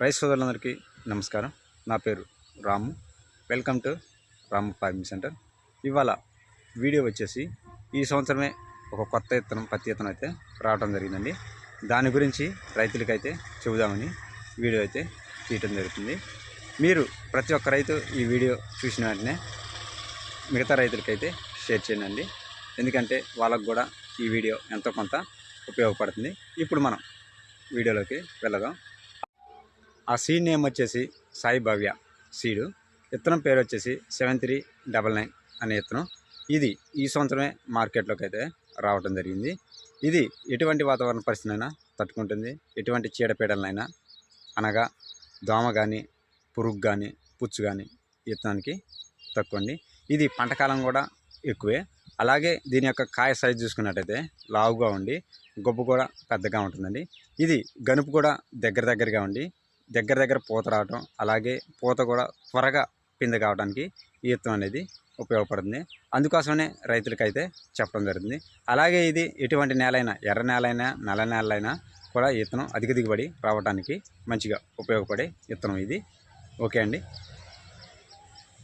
Rice సోదరులందరికీ నమస్కారం. నా పేరు Ramu. Welcome to Ramu farming centre. ఇవాళ వీడియో వచ్చేసి ఈ సంవత్సరమే ఒక కొత్త ఇత్తనం పత్తి ఇత్తనం అయితే రావడం జరిగిందండి. దాని గురించి రైతులకైతే చెబుదామని వీడియో అయితే తీయటం జరుగుతుంది. మీరు ప్రతి ఒక్క రైతు ఈ వీడియో చూసిన వెంటనే మిగతా రైతులకైతే షేర్ చేయండి. ఎందుకంటే వాళ్ళకు కూడా ఈ వీడియో ఎంతో కొంత ఉపయోగపడుతుంది. ఇప్పుడు మనం వీడియోలోకి వెళ్ళదాం. ఆ సీడ్ నేమ్ వచ్చేసి సాయి భవ్య సీడు. విత్తనం పేరు వచ్చేసి సెవెన్ త్రీ డబల్ నైన్ అనే విత్తనం ఇది ఈ సంవత్సరమే మార్కెట్లోకి అయితే రావడం జరిగింది. ఇది ఎటువంటి వాతావరణ పరిస్థితులైనా తట్టుకుంటుంది. ఎటువంటి చీడపీడలనైనా అనగా దోమ కానీ పురుగు కానీ పుచ్చు కానీ విత్తనానికి తక్కువ అండి. ఇది పంటకాలం కూడా ఎక్కువే. అలాగే దీని యొక్క కాయ సైజు చూసుకున్నట్టయితే లావుగా ఉండి గొప్ప కూడా పెద్దగా ఉంటుందండి. ఇది గనుపు కూడా దగ్గర దగ్గరగా ఉండి దగ్గర దగ్గర పూత రావటం అలాగే పూత కూడా త్వరగా పిండి కావడానికి ఈ అనేది ఉపయోగపడుతుంది. అందుకోసమనే రైతులకైతే చెప్పడం జరుగుతుంది. అలాగే ఇది ఎటువంటి నేలైనా ఎర్ర నేలైనా నల్ల నేలైనా కూడా ఈ అధిక దిగుబడి రావడానికి మంచిగా ఉపయోగపడే విత్తనం ఇది. ఓకే అండి.